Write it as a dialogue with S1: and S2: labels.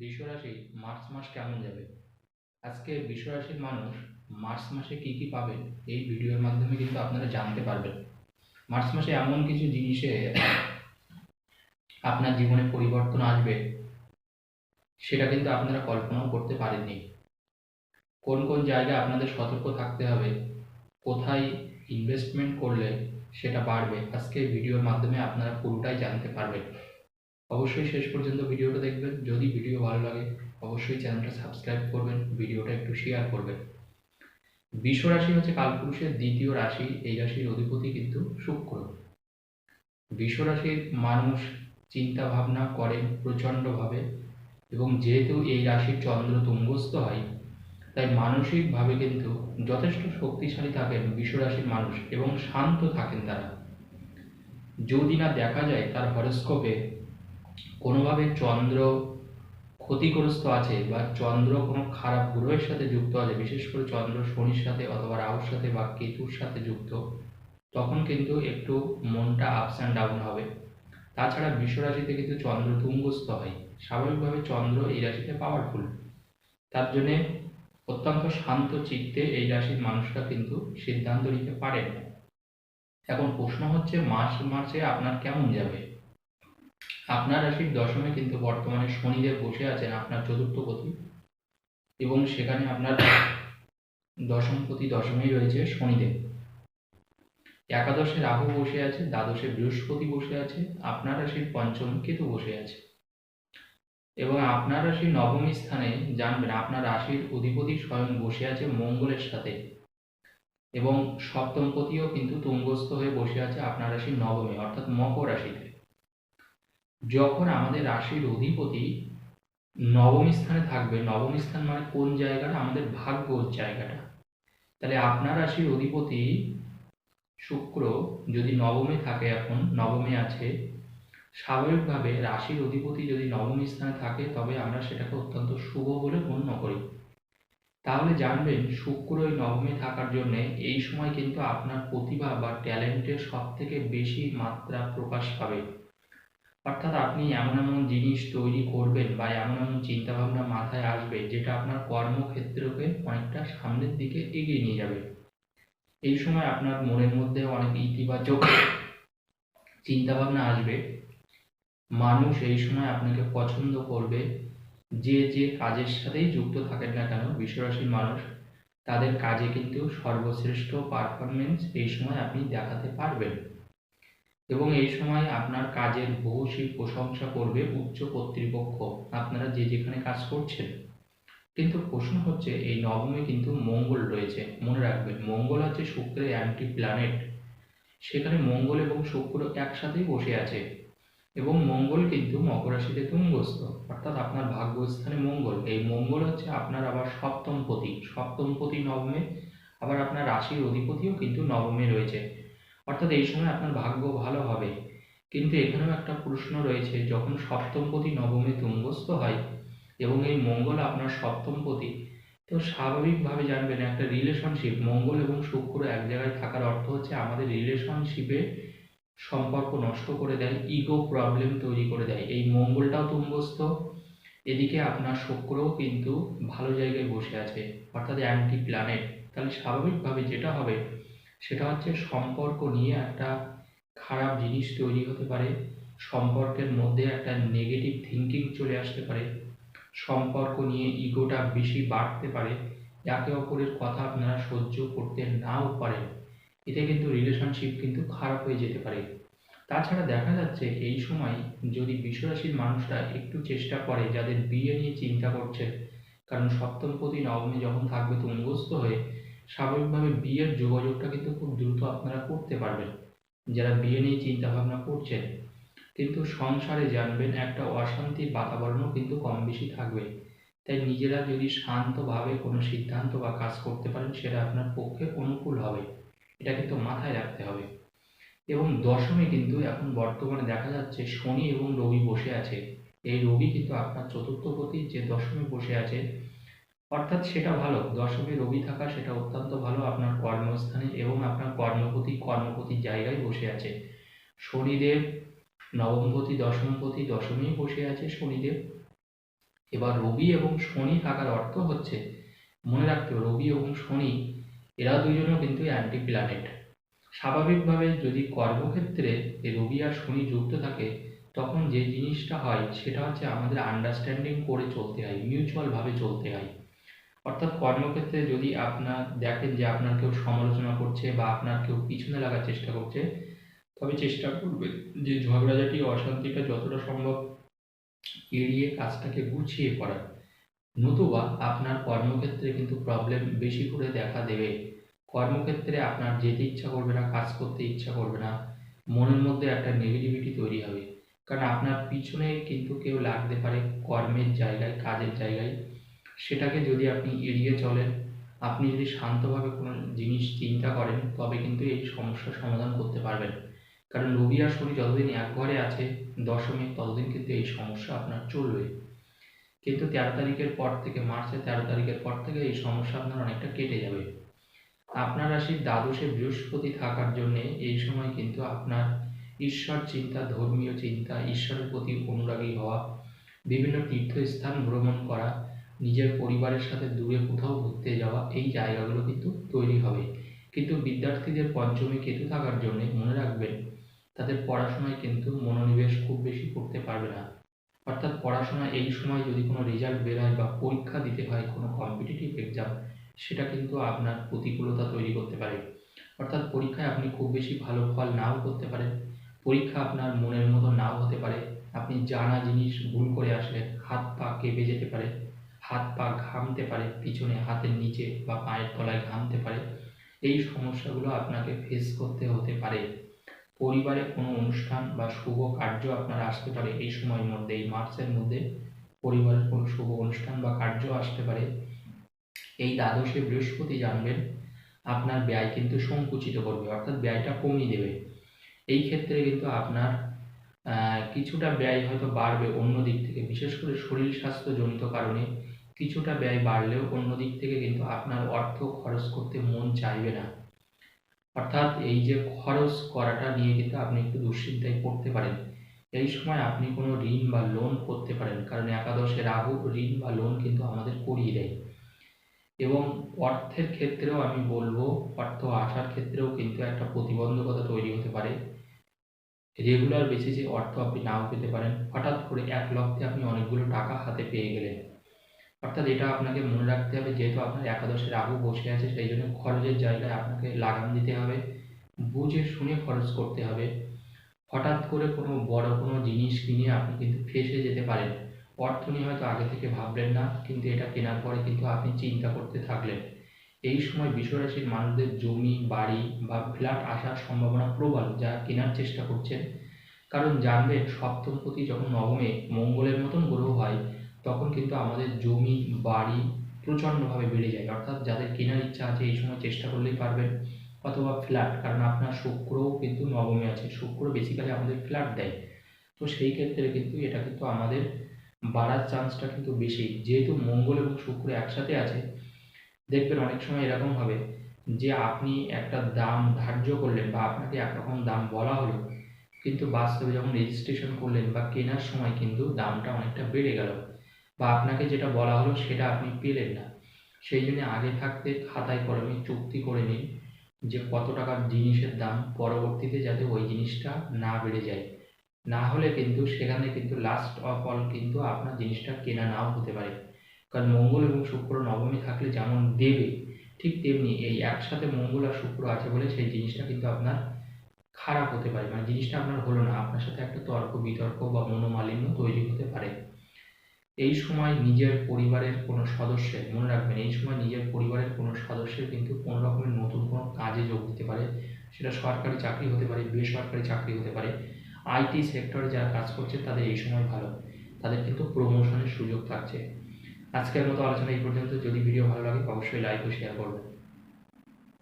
S1: বৃষরাশি March মাস কেমন যাবে? আজকে বৃষরাশির মানুষ মার্চ মাসে কি কি পাবেন এই ভিডিওর মাধ্যমে কিন্তু আপনারা জানতে পারবেন। মার্চ মাসে এমন কিছু জিনিসে আপনার জীবনে পরিবর্তন আসবে, সেটা কিন্তু আপনারা কল্পনাও করতে পারেননি। কোন কোন জায়গায় আপনাদের সতর্ক থাকতে হবে, কোথায় ইনভেস্টমেন্ট করলে সেটা বাড়বে, আজকে ভিডিওর মাধ্যমে আপনারা পুরোটাই জানতে পারবেন। অবশ্যই শেষ পর্যন্ত ভিডিওটা দেখবেন। যদি ভিডিও ভালো লাগে, অবশ্যই চ্যানেলটা সাবস্ক্রাইব করবেন, ভিডিওটা একটু শেয়ার করবেন। বিশ্ব রাশি হচ্ছে কালপুরুষের দ্বিতীয় রাশি, এই রাশির অধিপতি কিন্তু শুক্র। বিশ্ব রাশির মানুষ চিন্তা ভাবনা করেন প্রচণ্ডভাবে এবং যেহেতু এই রাশির চন্দ্র তুঙ্গস্থ হয়, তাই মানসিকভাবে কিন্তু যথেষ্ট শক্তিশালী থাকেন বিশ্ব রাশির মানুষ এবং শান্ত থাকেন তারা। যদি না দেখা যায় তার হরস্কোপে কোনোভাবে চন্দ্র ক্ষতিগ্রস্ত আছে বা চন্দ্র কোনো খারাপ গ্রহের সাথে যুক্ত আছে, বিশেষ করে চন্দ্র শনির সাথে অথবা রাহুর সাথে বা কেতুর সাথে যুক্ত, তখন কিন্তু একটু মনটা আপস অ্যান্ড ডাউন হবে। তাছাড়া বিশ্ব রাশিতে কিন্তু চন্দ্র তুঙ্গস্থ হয়। স্বাভাবিকভাবে চন্দ্র এই রাশিতে পাওয়ারফুল তার জন্যে অত্যন্ত শান্ত চিত্তে এই রাশির মানুষরা কিন্তু সিদ্ধান্ত নিতে পারেন এখন প্রশ্ন হচ্ছে মার্চ মাসে আপনার কেমন যাবে? আপনার রাশির দশমে কিন্তু বর্তমানে শনিদেব বসে আছেন আপনার চতুর্থপতি এবং সেখানে আপনার দশমপতি দশমেই রয়েছে শনিদেব। একাদশে রাহু বসে আছে, দ্বাদশে বৃহস্পতি বসে আছে, আপনার রাশির পঞ্চম কেতু বসে আছে। এবং আপনার রাশির নবম স্থানে জানবেন, আপনার রাশির অধিপতি স্বয়ং বসে আছে মঙ্গলের সাথে। এবং সপ্তমপতিও কিন্তু তুঙ্গস্থ হয়ে বসে আছে আপনার রাশির নবমে, অর্থাৎ মকর রাশিতে। যখন আমাদের রাশির অধিপতি নবম স্থানে থাকবে, নবম স্থান মানে কোন জায়গাটা? আমাদের ভাগ্যর জায়গাটা। তাহলে আপনার রাশির অধিপতি শুক্র যদি নবমে থাকে এখন, নবমে আছে, স্বাভাবিকভাবে রাশির অধিপতি যদি নবম স্থানে থাকে, তবে আমরা সেটাকে অত্যন্ত শুভ বলে গণ্য করি। তাহলে জানবেন শুক্র ওই নবমে থাকার জন্য এই সময় কিন্তু আপনার প্রতিভা বা ট্যালেন্টের সব থেকে বেশি মাত্রা প্রকাশ পাবে। অর্থাৎ আপনি এমন এমন জিনিস তৈরি করবেন বা এমন এমন চিন্তাভাবনা মাথায় আসবে যেটা আপনার কর্মক্ষেত্রকে অনেকটা সামনের দিকে এগিয়ে নিয়ে যাবে। এই সময় আপনার মনের মধ্যে অনেক ইতিবাচক চিন্তাভাবনা আসবে। মানুষ এই সময় আপনাকে পছন্দ করবে। যে যে কাজের সাথেই যুক্ত থাকেন না কেন বিশ্বরাশির মানুষ, তাদের কাজে কিন্তু সর্বশ্রেষ্ঠ পারফরমেন্স এই সময় আপনি দেখাতে পারবেন। এবং এই সময় আপনার কাজের বহুশী প্রশংসা করবে উচ্চ কর্তৃপক্ষ, আপনারা যে যেখানে কাজ করছেন। কিন্তু প্রশ্ন হচ্ছে, এই নবমে কিন্তু মঙ্গল রয়েছে। মনে রাখবেন, মঙ্গল হচ্ছে শুক্রের অ্যান্টি প্ল্যানেট সেখানে মঙ্গল এবং শুক্র একসাথেই বসে আছে। এবং মঙ্গল কিন্তু মকর রাশিতে তুঙ্গস্থ। অর্থাৎ আপনার ভাগ্যস্থানে মঙ্গল। এই মঙ্গল হচ্ছে আপনার আবার সপ্তমপতি সপ্তমপতি নবমে, আবার আপনার রাশির অধিপতিও কিন্তু নবমে রয়েছে। অর্থাৎ এই সময় আপনার ভাগ্য ভালো হবে। কিন্তু এখানেও একটা প্রশ্ন রয়েছে, যখন সপ্তমপতি নবমে তুঙ্গস্থ হয় এবং এই মঙ্গল আপনার সপ্তমপতি, তো স্বাভাবিকভাবে জানবেন একটা রিলেশনশিপ মঙ্গল এবং শুক্র এক জায়গায় থাকার অর্থ হচ্ছে আমাদের রিলেশনশিপে সম্পর্ক নষ্ট করে দেয় ইগো প্রবলেম তৈরি করে দেয়। এই মঙ্গলটাও তুঙ্গস্থ, এদিকে আপনার শুক্রও কিন্তু ভালো জায়গায় বসে আছে, অর্থাৎ অ্যান্টি প্ল্যানেট তাহলে স্বাভাবিকভাবে যেটা হবে সেটা হচ্ছে সম্পর্ক নিয়ে একটা খারাপ জিনিস তৈরি হতে পারে, সম্পর্কের মধ্যে একটা নেগেটিভ থিঙ্কিং চলে আসতে পারে, সম্পর্ক নিয়ে ইগোটা বেশি বাড়তে পারে, একে অপরের কথা আপনারা সহ্য করতে নাও পারেন, এতে কিন্তু রিলেশনশিপ কিন্তু খারাপ হয়ে যেতে পারে। তাছাড়া দেখা যাচ্ছে এই সময় যদি বিশ্বরাশির মানুষরা একটু চেষ্টা করে যাদের বিয়ে নিয়ে চিন্তা করছে, কারণ সপ্তমপতি নবমী যখন থাকবে তুঙ্গস্থ হয়ে স্বাভাবিকভাবে বিয়ের যোগাযোগটা কিন্তু খুব দ্রুত আপনারা করতে পারবেন। যারা বিয়ে নিয়ে চিন্তা ভাবনা করছেন, কিন্তু সংসারে জানবেন একটা অশান্তির বাতাবরণও কিন্তু কম বেশি থাকবে। তাই নিজেরা যদি শান্তভাবে কোনো সিদ্ধান্ত বা কাজ করতে পারেন, সেটা আপনার পক্ষে অনুকূল হবে। এটা কিন্তু মাথায় রাখতে হবে। এবং দশমে কিন্তু এখন বর্তমানে দেখা যাচ্ছে শনি এবং রবি বসে আছে। এই রবি কিন্তু আপনার চতুর্থপতি যে দশমে বসে আছে অর্থাৎ সেটা ভালো দশমে রবি থাকা সেটা অত্যন্ত ভালো, আপনার কর্মস্থানে এবং আপনার কর্মপতি কর্মপতির জায়গায় বসে আছে। শনিদেব নবমপতি, দশমপতি দশমেই বসে আছে শনিদেব। এবার রবি এবং শনি থাকার অর্থ হচ্ছে, মনে রাখতে হবে, রবি এবং শনি, এরা দুজনেও কিন্তু অ্যান্টি প্ল্যানেট স্বাভাবিকভাবে যদি কর্মক্ষেত্রে রবি আর শনি যুক্ত থাকে, তখন যে জিনিসটা হয়, সেটা হচ্ছে আমাদের আন্ডারস্ট্যান্ডিং করে চলতে হয় মিউচুয়ালভাবে চলতে হয়। অর্থাৎ কর্মক্ষেত্রে যদি আপনার দেখেন যে আপনার কেউ সমালোচনা করছে বা আপনার কেউ পিছনে লাগার চেষ্টা করছে, তবে চেষ্টা করবেন যে ঝগড়াঝাটি, অশান্তিটা যতটা সম্ভব এড়িয়ে কাজটাকে গুছিয়ে করার। নতুবা আপনার কর্মক্ষেত্রে কিন্তু প্রবলেম বেশি করে দেখা দেবে। কর্মক্ষেত্রে আপনার যেতে ইচ্ছা করবে না, কাজ করতে ইচ্ছা করবে না, মনের মধ্যে একটা নেগেটিভিটি তৈরি হবে। কারণ আপনার পিছনে কিন্তু কেউ লাগতে পারে কর্মের জায়গায়, কাজের জায়গায়। সেটাকে যদি আপনি এড়িয়ে চলেন, আপনি যদি শান্তভাবে কোনো জিনিস চিন্তা করেন, তবে কিন্তু এই সমস্যার সমাধান করতে পারবেন। কারণ রবি আর শনি যতদিন এক ঘরে আছে, দশমে ততদিন কিন্তু এই সমস্যা আপনার চলবে। কিন্তু তেরো তারিখের পর থেকে, মার্চের তেরো তারিখের পর থেকে এই সমস্যা আপনার অনেকটা কেটে যাবে। আপনার রাশির দ্বাদশে বৃহস্পতি থাকার জন্যে এই সময় কিন্তু আপনার ঈশ্বর চিন্তা, ধর্মীয় চিন্তা, ঈশ্বরের প্রতি অনুরাগী হওয়া, বিভিন্ন তীর্থস্থান ভ্রমণ করা নিজের পরিবারের সাথে দূরে কোথাও ঘুরতে যাওয়া এই জায়গাগুলো কিন্তু তৈরি হবে। কিন্তু বিদ্যার্থীদের পঞ্চমী কেতু থাকার জন্য মনে রাখবেন, তাদের পড়াশোনায় কিন্তু মনোনিবেশ খুব বেশি করতে পারবে না। অর্থাৎ পড়াশোনা এই সময় যদি কোনো রেজাল্ট বেরোয় বা পরীক্ষা দিতে হয় কোনো কম্পিটিটিভ এক্সাম সেটা কিন্তু আপনার প্রতিকূলতা তৈরি করতে পারে। অর্থাৎ পরীক্ষায় আপনি খুব বেশি ভালো ফল নাও করতে পারেন। পরীক্ষা আপনার মনের মতো নাও হতে পারে। আপনি জানা জিনিস ভুল করে আসলে হাত পা কেঁপে যেতে পারে। হাত পা ঘামতে পারে, পিছনে হাতের নিচে বা পায়ের তলায় ঘামতে পারে, এই সমস্যাগুলো আপনাকে ফেস করতে হতে পারে। পরিবারে কোনো অনুষ্ঠান বা শুভ কার্য আপনার আসতে পারে, এই সময়ের মধ্যে, এই মার্চের মধ্যে পরিবারের কোনো শুভ অনুষ্ঠান বা কার্য আসতে পারে। এই দ্বাদশে বৃহস্পতি জানবেন, আপনার ব্যয় কিন্তু সংকুচিত করবে, অর্থাৎ ব্যয়টা কমিয়ে দেবে। এই ক্ষেত্রে কিন্তু আপনার কিছুটা ব্যয় হয়তো বাড়বে অন্য দিক থেকে, বিশেষ করে শরীর স্বাস্থ্যজনিত কারণে। কিছুটা ব্যয় বাড়লেও অন্য দিক থেকে কিন্তু আপনার অর্থ খরচ করতে মন চাইবে না। অর্থাৎ এই যে খরচ করাটা নিয়ে কিন্তু আপনি একটু দুশ্চিন্তায় পড়তে পারেন। এই সময় আপনি কোনো ঋণ বা লোন করতে পারেন, কারণ একাদশে রাহু ঋণ বা লোন কিন্তু আমাদের করিয়ে দেয়। এবং অর্থের ক্ষেত্রেও আমি বলব, অর্থ আসার ক্ষেত্রেও কিন্তু একটা প্রতিবন্ধকতা তৈরি হতে পারে। রেগুলার বেসিসে অর্থ আপনি নাও পেতে পারেন। হঠাৎ করে এক লক্ষে আপনি অনেকগুলো টাকা হাতে পেয়ে গেলেন। অর্থাৎ এটা আপনাকে মনে রাখতে হবে, যেহেতু আপনার একাদশে রাহু বসে আছে, সেই জন্য খরচের জায়গায় আপনাকে লাগাম দিতে হবে, বুঝে শুনে খরচ করতে হবে। হঠাৎ করে কোনো বড় কোনো জিনিস কিনে আপনি কিন্তু ফেসে যেতে পারেন। অর্থ নিয়ে হয়তো আগে থেকে ভাবলেন না, কিন্তু এটা কেনার পরে কিন্তু আপনি চিন্তা করতে থাকলেন। এই সময় বিশ্বরাশির মানুষদের জমি, বাড়ি বা ফ্ল্যাট আসার সম্ভাবনা প্রবল, যা কেনার চেষ্টা করছেন। কারণ জানবেন, সপ্তমপতি যখন নবমে, মঙ্গলের মতন গ্রহ হয় তখন কিন্তু আমাদের জমি, বাড়ি প্রচণ্ডভাবে বেড়ে যায়। অর্থাৎ যাদের কেনার ইচ্ছা আছে এই সময় চেষ্টা করলেই পারবেন। অথবা ফ্ল্যাট কারণ আপনার শুক্রও কিন্তু নবমে আছে। শুক্র বেসিক্যালি আমাদের ফ্ল্যাট দেয়। তো সেই ক্ষেত্রে কিন্তু এটা কিন্তু আমাদের বাড়ার চান্সটা কিন্তু বেশি। যেহেতু মঙ্গল এবং শুক্র একসাথে আছে, দেখবেন অনেক সময় এরকম হবে যে আপনি একটা দাম ধার্য করলেন বা আপনাকে একরকম দাম বলা হলো, কিন্তু বাস্তবে যখন রেজিস্ট্রেশন করলেন বা কেনার সময় কিন্তু দামটা অনেকটা বেড়ে গেল। বা আপনাকে যেটা বলা হলো সেটা আপনি পেলেন না। সেই জন্য আগে থাকতে খাতায় কলমে চুক্তি করে নিন যে কত টাকার জিনিসের দাম পরবর্তীতে যাতে ওই জিনিসটা না বেড়ে যায়। না হলে কিন্তু সেখানে কিন্তু লাস্ট অফ অল কিন্তু আপনার জিনিসটা কেনা নাও হতে পারে। কারণ মঙ্গল এবং শুক্র নবমী থাকলে যেমন দেবে, ঠিক তেমনি এই একসাথে মঙ্গল আর শুক্র আছে বলে সেই জিনিসটা কিন্তু আপনার খারাপ হতে পারে। মানে জিনিসটা আপনার হলো না, আপনার সাথে একটা তর্ক বিতর্ক বা মনোমালিন্য তৈরি হতে পারে। এই সময় নিজের পরিবারের কোনো সদস্যের, মনে রাখবেন, এই সময় নিজের পরিবারের কোনো সদস্যের কিন্তু কোনো রকমের নতুন কোনো কাজে যোগ দিতে পারে। সেটা সরকারি চাকরি হতে পারে, বেসরকারি চাকরি হতে পারে। আইটি সেক্টরে যারা কাজ করছে, তাদের এই সময় ভালো। তাদের কিন্তু প্রমোশনের সুযোগ থাকছে। আজকের মতো আলোচনা এই পর্যন্ত। যদি ভিডিও ভালো লাগে, অবশ্যই লাইক ও শেয়ার করবেন।